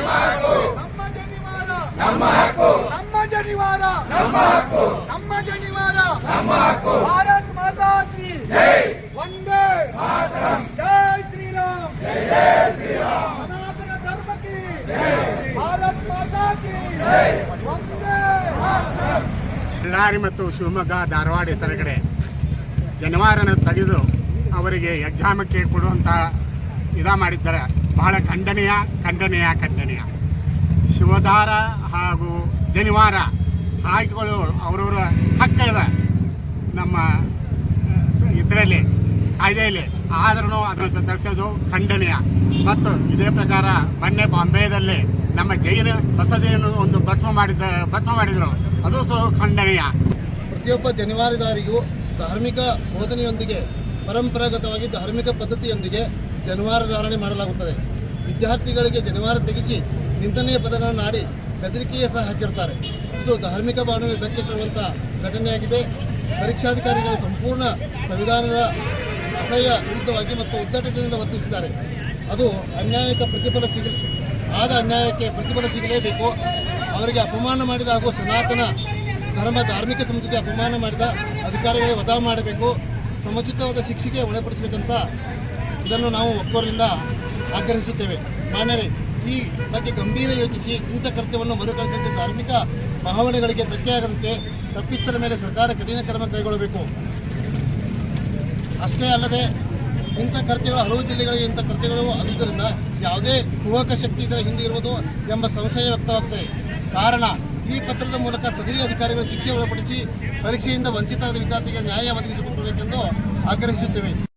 ನಮ್ಮ ಹಕ್ಕು. ನಮ್ಮ ಜನಿವಾರ. ನಮ್ಮ ಹಕ್ಕು. ನಮ್ಮ ಜನಿವಾರ. ನಮ್ಮ ಹಕ್ಕು. ಭಾರತ್ ಮಾತಾ ಕಿ. ಜೈ. ವಂದೇ ಮಾತರಂ. ಜೈ ಶ್ರೀರಾಮ್. ಜೈ ಶ್ರೀರಾಮ್. ಸನಾತನ ಧರ್ಮ ಕಿ. ಜೈ. ಭಾರತ್ ಮಾತಾ ಕಿ. ಜೈ. ವಂದೇ ಮಾತರಂ. ಬಳ್ಳಾರಿ ಮತ್ತು ಶಿವಮೊಗ್ಗ ಧಾರವಾಡ ಇತರ ಕಡೆ ಜನವಾರನ ತೆಗೆದು ಅವರಿಗೆ ಎಕ್ಸಾಮಕ್ಕೆ ಕೊಡುವಂಥ ಇದ ಮಾಡಿದ್ದಾರೆ. ಬಹಳ ಖಂಡನೀಯ ಖಂಡನೀಯ ಖಂಡನೀಯ. ಶಿವಧಾರ ಹಾಗೂ ಜನಿವಾರ ಹಾಕಿಗಳು ಅವರವರ ಹಕ್ಕ ಇದೆ ನಮ್ಮ ಇದರಲ್ಲಿ, ಕಾಯ್ದೆಯಲ್ಲಿ. ಆದ್ರೂ ಅದನ್ನು ತರಿಸೋದು ಖಂಡನೀಯ. ಮತ್ತು ಇದೇ ಪ್ರಕಾರ ಮೊನ್ನೆ ಬಾಂಬೆದಲ್ಲಿ ನಮ್ಮ ಜೈನ ಬಸದಿಯನ್ನು ಒಂದು ಭಸ್ಮ ಮಾಡಿದ ಭಸ್ಮ ಮಾಡಿದರು. ಅದು ಸಹ ಖಂಡನೀಯ. ಪ್ರತಿಯೊಬ್ಬ ಜನಿವಾರದಾರಿಗೂ ಧಾರ್ಮಿಕ ಬೋಧನೆಯೊಂದಿಗೆ ಪರಂಪರಾಗತವಾಗಿ ಧಾರ್ಮಿಕ ಪದ್ಧತಿಯೊಂದಿಗೆ ಜನಿವಾರ ಧಾರಣೆ ಮಾಡಲಾಗುತ್ತದೆ. ವಿದ್ಯಾರ್ಥಿಗಳಿಗೆ ಜನಿವಾರ ತೆಗೆಸಿ ನಿಂದನೆಯ ಪದಗಳನ್ನು ಆಡಿ ಬೆದರಿಕೆಯೇ ಸಹ ಹಾಕಿರ್ತಾರೆ ಇದು ಧಾರ್ಮಿಕ ಬಾನುವೆ ಧಕ್ಕೆ ತರುವಂಥ ಘಟನೆಯಾಗಿದೆ. ಪರೀಕ್ಷಾಧಿಕಾರಿಗಳು ಸಂಪೂರ್ಣ ಸಂವಿಧಾನದ ಅಸಹ್ಯ ವಿರುದ್ಧವಾಗಿ ಮತ್ತು ಉದ್ದಟತೆಯಿಂದ ವರ್ತಿಸಿದ್ದಾರೆ. ಅದು ಅನ್ಯಾಯಕ್ಕೆ ಪ್ರತಿಫಲ ಸಿಗಲಿ, ಆದ ಅನ್ಯಾಯಕ್ಕೆ ಪ್ರತಿಫಲ ಸಿಗಲೇಬೇಕು. ಅವರಿಗೆ ಅಪಮಾನ ಮಾಡಿದ ಹಾಗೂ ಸನಾತನ ಧರ್ಮ ಧಾರ್ಮಿಕ ಸಂಸ್ಥೆಗೆ ಅಪಮಾನ ಮಾಡಿದ ಅಧಿಕಾರಿಗಳಿಗೆ ವಜಾ ಮಾಡಬೇಕು. ಸಮುಚಿತವಾದ ಶಿಕ್ಷೆಗೆ ಒಳಪಡಿಸಬೇಕಂತ ಇದನ್ನು ನಾವು ಒಕ್ಕೂರಿನಿಂದ ಆಗ್ರಹಿಸುತ್ತೇವೆ. ಮಾನ್ಯರೇ, ಈ ಬಗ್ಗೆ ಗಂಭೀರ ಯೋಚಿಸಿ ಇಂಥ ಕೃತ್ಯವನ್ನು ಮರುಕಳಿಸದಂತೆ ಧಾರ್ಮಿಕ ಭಾವನೆಗಳಿಗೆ ಧಕ್ಕೆಯಾಗದಂತೆ ತಪ್ಪಿಸ್ತರ ಮೇಲೆ ಸರ್ಕಾರ ಕಠಿಣ ಕ್ರಮ ಕೈಗೊಳ್ಳಬೇಕು. ಅಷ್ಟೇ ಅಲ್ಲದೆ, ಇಂಥ ಕೃತ್ಯಗಳು ಹಲವು ಜಿಲ್ಲೆಗಳಿಗೆ ಇಂಥ ಕೃತ್ಯಗಳು ಆದುದರಿಂದ ಯಾವುದೇ ಯುವಕ ಶಕ್ತಿ ಇದರ ಹಿಂದೆ ಇರುವುದು ಎಂಬ ಸಂಶಯ ವ್ಯಕ್ತವಾಗುತ್ತದೆ. ಕಾರಣ, ಈ ಪತ್ರದ ಮೂಲಕ ಸದರಿ ಅಧಿಕಾರಿಗಳು ಶಿಕ್ಷೆ ಒಳಪಡಿಸಿ ಪರೀಕ್ಷೆಯಿಂದ ವಂಚಿತರಾದ ವಿದ್ಯಾರ್ಥಿಗಳಿಗೆ ನ್ಯಾಯ ಒದಗಿಸಿಕೊಡಬೇಕೆಂದು ಆಗ್ರಹಿಸುತ್ತೇವೆ.